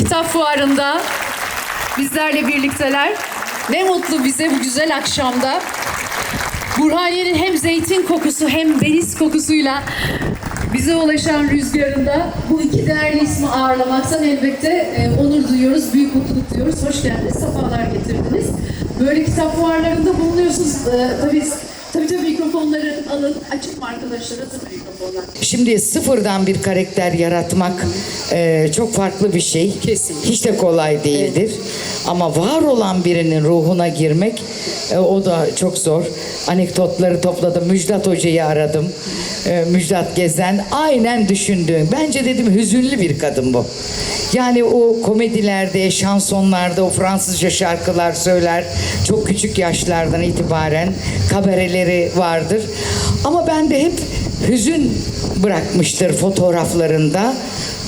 Kitap Fuarı'nda bizlerle birlikteler. Ne mutlu bize bu güzel akşamda. Burhaniye'nin hem zeytin kokusu hem deniz kokusuyla bize ulaşan rüzgarında bu iki değerli ismi ağırlamaktan elbette e, onur duyuyoruz, büyük mutluluk duyuyoruz. Hoş geldiniz, sefalar getirdiniz. Böyle kitap fuarlarında bulunuyorsunuz. E, tabii, tabii tabii mikrofonları alın. Açık mı arkadaşlar? Hazır mikrofonlar? Şimdi sıfırdan bir karakter yaratmak e, çok farklı bir şey. Kesinlikle. Hiç de kolay değildir. Ama var olan birinin ruhuna girmek e, o da çok zor. Anekdotları topladım. Müjdat Hoca'yı aradım. E, Müjdat Gezen aynen düşündüğüm. Bence dedim hüzünlü bir kadın bu. Yani o komedilerde, şansonlarda o Fransızca şarkılar söyler. Çok küçük yaşlardan itibaren kabareleri vardır. Ama ben de hep hüzün bırakmıştır fotoğraflarında.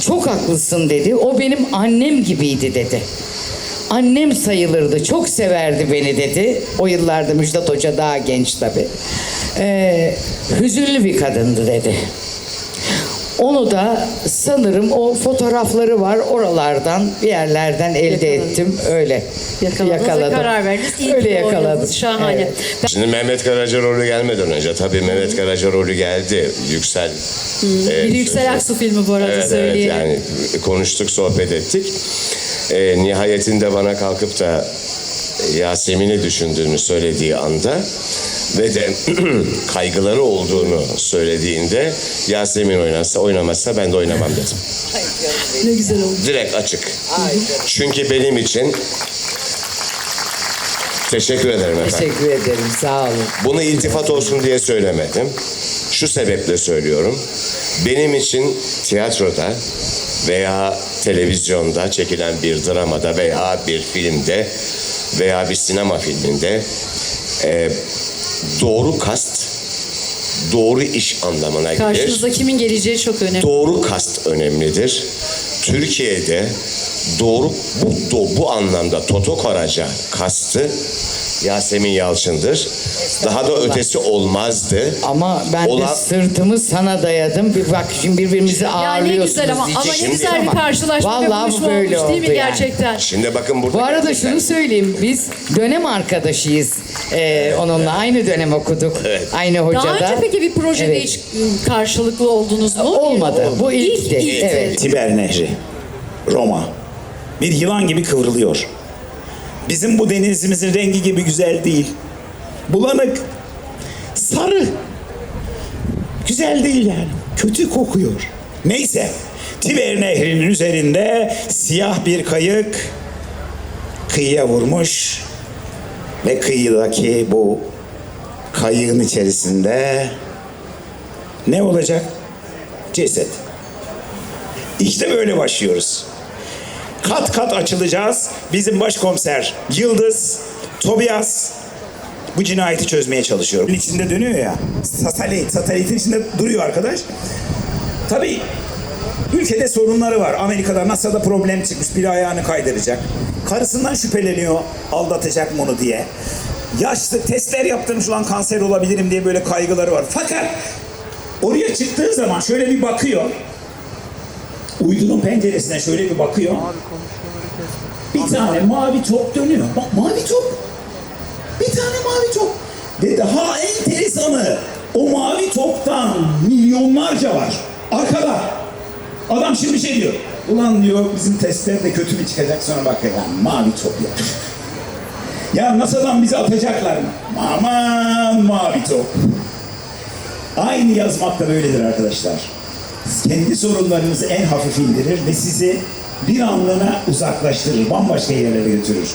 Çok haklısın dedi. O benim annem gibiydi dedi. Annem sayılırdı. Çok severdi beni dedi. O yıllarda Müjdat Hoca daha genç tabii. Ee, hüzünlü bir kadındı dedi. Onu da sanırım o fotoğrafları var oralardan bir yerlerden elde Yakaladın. ettim öyle Yakaladınız ve karar verdiniz. İyi öyle yakaladım. Şahane. Evet. Ben- Şimdi Mehmet Karaca rolü gelmeden önce tabii Mehmet Karaca rolü geldi. Yüksel. e, bir Yüksel Aksu filmi bu arada Evet, evet söyleyelim. yani konuştuk sohbet ettik. E, nihayetinde bana kalkıp da Yasemin'i düşündüğünü söylediği anda ve de kaygıları olduğunu söylediğinde Yasemin oynarsa oynamazsa ben de oynamam dedim. Ne güzel oldu. Direkt açık. Çünkü benim için teşekkür ederim efendim. Teşekkür ederim sağ olun. Bunu iltifat olsun diye söylemedim. Şu sebeple söylüyorum. Benim için tiyatroda veya televizyonda çekilen bir dramada veya bir filmde veya bir sinema filminde e, doğru kast, doğru iş anlamına gelir. Karşınıza kimin geleceği çok önemli. Doğru kast önemlidir. Türkiye'de doğru bu bu anlamda Toto Karaca kastı Yasemin Yalçın'dır. Daha da ötesi olmazdı. Ama ben Olan- de sırtımı sana dayadım. Bir bak şimdi birbirimizi Ya ne ağırlıyorsunuz güzel ama, ama ne diyeceksiniz güzel bir ama karşılaşma ve vallahi buluşma böyle olmuş değil mi oldu yani. gerçekten? Şimdi bakın burada Bu arada gerçekten- şunu söyleyeyim. Biz dönem arkadaşıyız. Ee, onunla aynı dönem okuduk. Evet. Aynı hocada. Daha önce peki bir projede Evet. hiç karşılıklı oldunuz mu? Olmadı. Bu ilkti. ilkti. Evet. Tiber Nehri, Roma. Bir yılan gibi kıvrılıyor. Bizim bu denizimizin rengi gibi güzel değil. Bulanık, sarı. Güzel değil yani. Kötü kokuyor. Neyse. Tiber Nehri'nin üzerinde siyah bir kayık kıyıya vurmuş ve kıyıdaki bu kayığın içerisinde ne olacak? Ceset. İşte böyle başlıyoruz. Kat kat açılacağız. Bizim başkomiser Yıldız, Tobias bu cinayeti çözmeye çalışıyor. Bunun içinde dönüyor ya. Satelit, satelitin içinde duruyor arkadaş. Tabii ülkede sorunları var. Amerika'da NASA'da problem çıkmış. Bir ayağını kaydıracak. Karısından şüpheleniyor. Aldatacak mı onu diye. Yaşlı testler yaptırmış ulan kanser olabilirim diye böyle kaygıları var. Fakat oraya çıktığı zaman şöyle bir bakıyor. Uydunun penceresine şöyle bir bakıyor. Bir tane mavi top dönüyor. Bak mavi top. Bir tane mavi top. Ve daha enteresanı o mavi toptan milyonlarca var. Arkada. Adam şimdi şey diyor. Ulan diyor bizim testler de kötü mü çıkacak sonra bak ya mavi top ya. Ya NASA'dan bizi atacaklar mı? Aman mavi top. Aynı yazmak da böyledir arkadaşlar. Kendi sorunlarınızı en hafif indirir ve sizi bir anlığına uzaklaştırır, bambaşka yerlere götürür.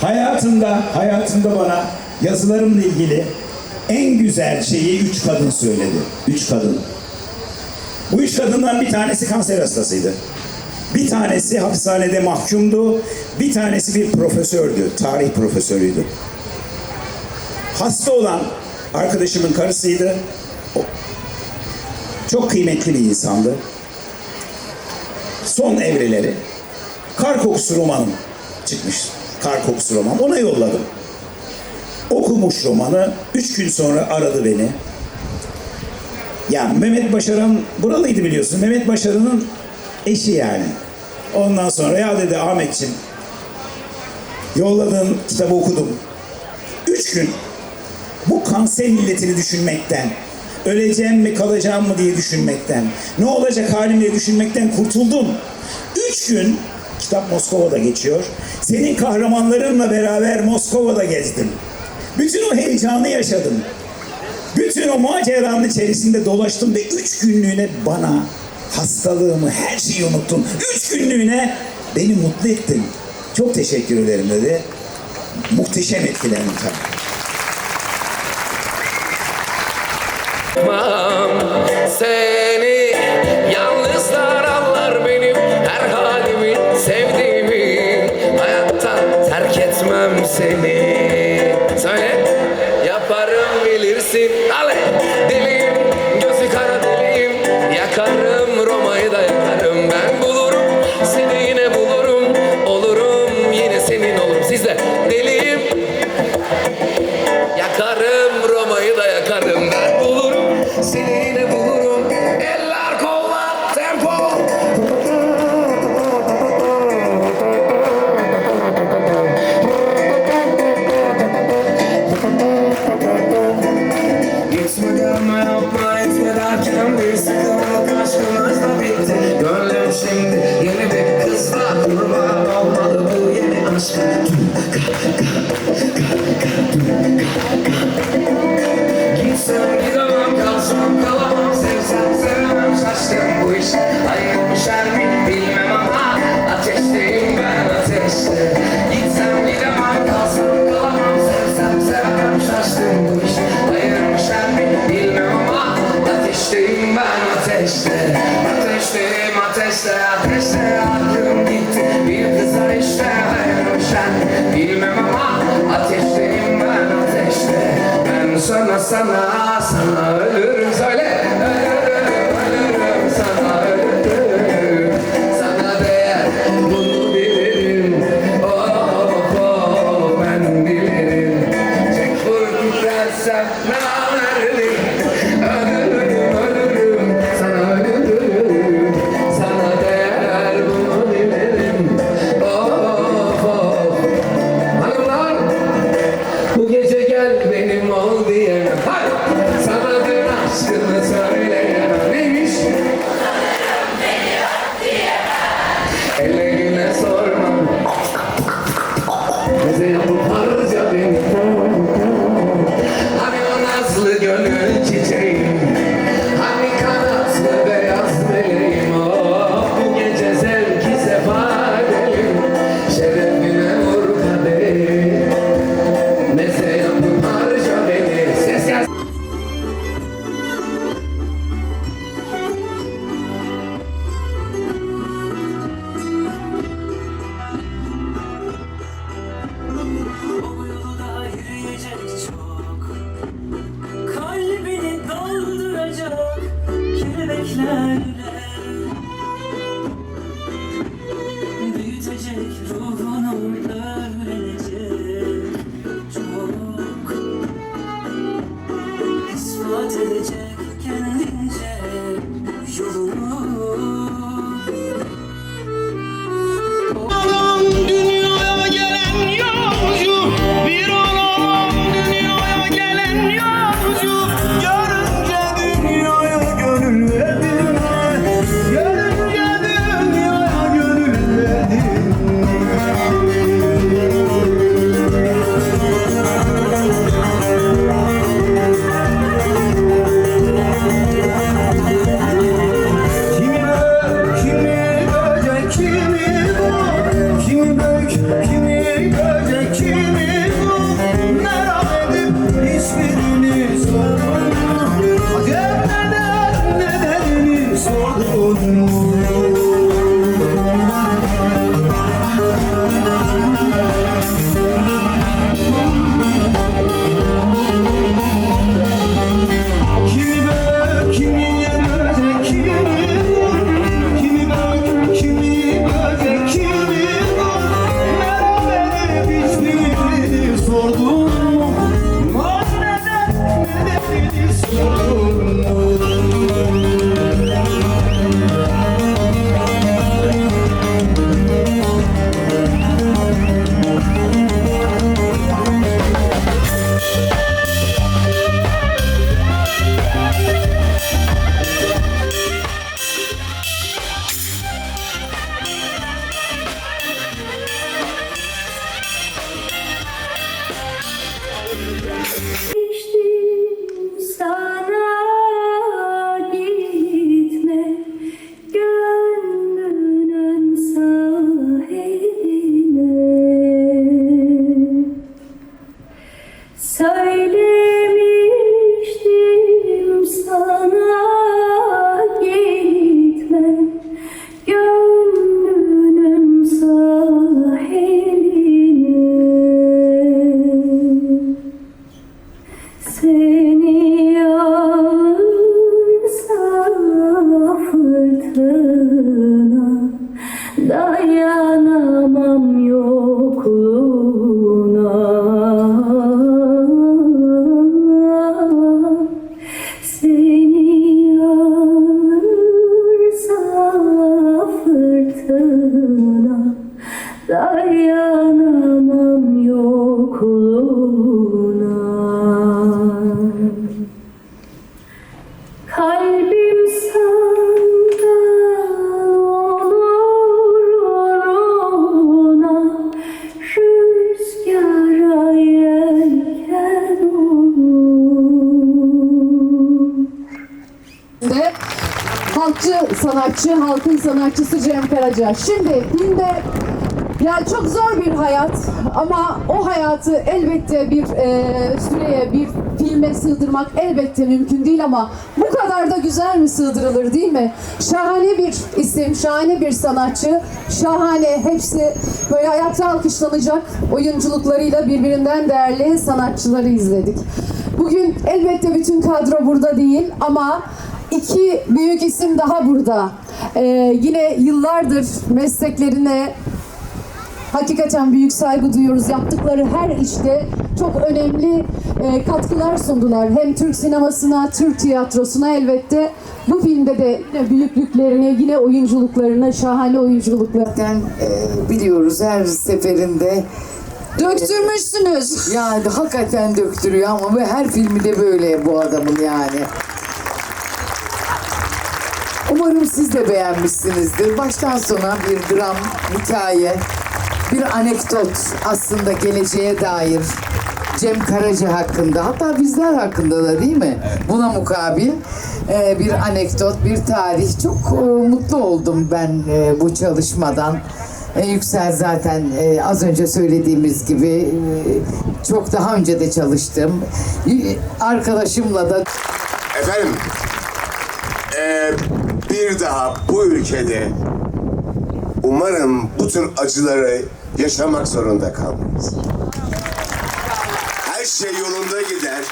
Hayatımda, hayatımda bana yazılarımla ilgili en güzel şeyi üç kadın söyledi. Üç kadın. Bu üç kadından bir tanesi kanser hastasıydı. Bir tanesi hapishanede mahkumdu. Bir tanesi bir profesördü, tarih profesörüydü. Hasta olan arkadaşımın karısıydı. Çok kıymetli bir insandı. Son evreleri. Kar Kokusu romanım çıkmış. Kar Kokusu roman. Ona yolladım. Okumuş romanı. Üç gün sonra aradı beni. Ya Mehmet Başaran buralıydı biliyorsun. Mehmet Başaran'ın eşi yani. Ondan sonra ya dedi Ahmetciğim yolladığın kitabı okudum. Üç gün bu kanser milletini düşünmekten, öleceğim mi kalacağım mı diye düşünmekten, ne olacak halim diye düşünmekten kurtuldum. Üç gün kitap Moskova'da geçiyor. Senin kahramanlarınla beraber Moskova'da gezdim. Bütün o heyecanı yaşadım. Bütün o maceranın içerisinde dolaştım ve üç günlüğüne bana hastalığımı, her şeyi unuttum. Üç günlüğüne beni mutlu ettin. Çok teşekkür ederim dedi. Muhteşem etkilendim tabii. Seni terk etmem seni. sana sana. Söyle. Sanatçı, halkın sanatçısı Cem Karaca. Şimdi filmde yani çok zor bir hayat ama o hayatı elbette bir e, süreye, bir filme sığdırmak elbette mümkün değil ama bu kadar da güzel mi sığdırılır değil mi? Şahane bir isim, şahane bir sanatçı, şahane hepsi böyle ayakta alkışlanacak oyunculuklarıyla birbirinden değerli sanatçıları izledik. Bugün elbette bütün kadro burada değil ama iki büyük isim daha burada. Ee, yine yıllardır mesleklerine hakikaten büyük saygı duyuyoruz. Yaptıkları her işte çok önemli e, katkılar sundular. Hem Türk sinemasına, Türk tiyatrosuna elbette. Bu filmde de yine büyüklüklerini, yine oyunculuklarını, şahane oyunculuklarını e, biliyoruz her seferinde döktürmüşsünüz. yani hakikaten döktürüyor ama her filmi de böyle bu adamın yani. Umarım siz de beğenmişsinizdir. Baştan sona bir dram, hikaye, bir anekdot aslında geleceğe dair. Cem Karaca hakkında hatta bizler hakkında da değil mi? Buna mukabil e, bir anekdot, bir tarih. Çok e, mutlu oldum ben e, bu çalışmadan. E, Yüksel zaten e, az önce söylediğimiz gibi e, çok daha önce de çalıştım. Arkadaşımla da Efendim, eee, bir daha bu ülkede umarım bu tür acıları yaşamak zorunda kalmayız. Her şey yolunda gider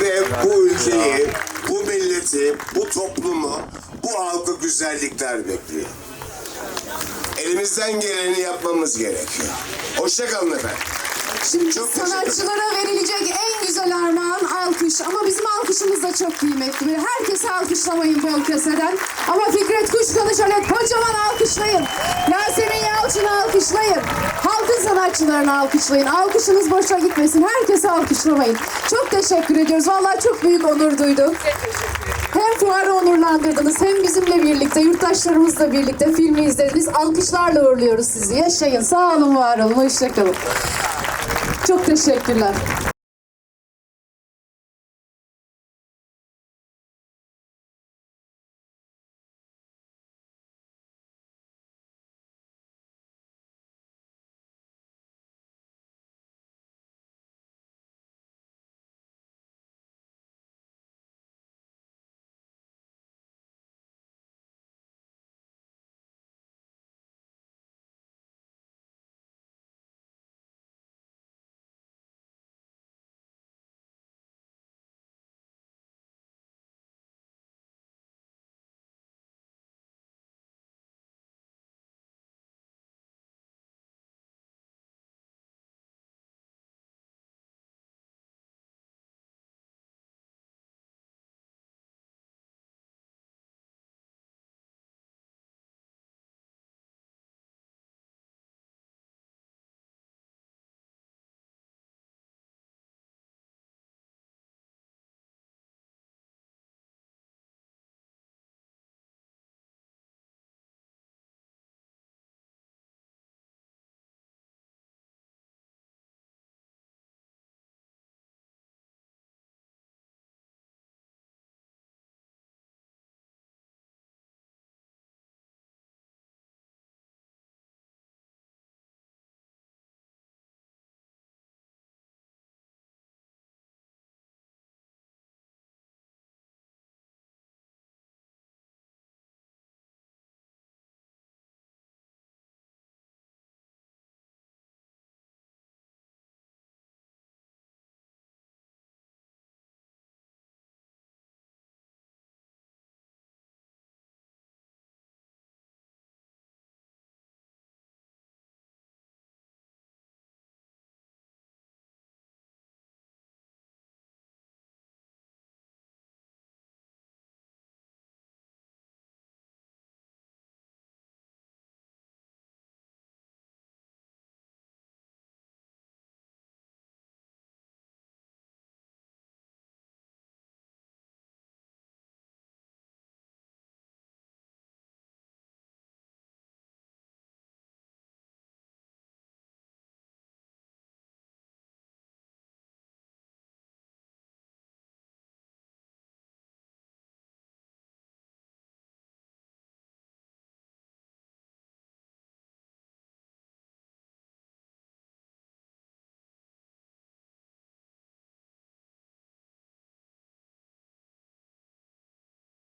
ve bu ülkeyi, bu milleti, bu toplumu, bu halkı güzellikler bekliyor. Elimizden geleni yapmamız gerekiyor. Hoşçakalın efendim. Şimdi Çok sanatçılara verilecek en güzel armağan alkış. Ama bizim alkışımız da çok kıymetli. Herkese alkışlamayın bol keseden. Ama Fikret Kuşkan'ı şöyle kocaman alkışlayın. Yasemin Yalçın'ı alkışlayın. Halkın sanatçılarını alkışlayın. Alkışınız boşa gitmesin. Herkese alkışlamayın. Çok teşekkür ediyoruz. Vallahi çok büyük onur duyduk. Hem fuarı onurlandırdınız hem bizimle birlikte, yurttaşlarımızla birlikte filmi izlediniz. Alkışlarla uğurluyoruz sizi. Yaşayın. Sağ olun, var olun. Hoşçakalın. Çok teşekkürler.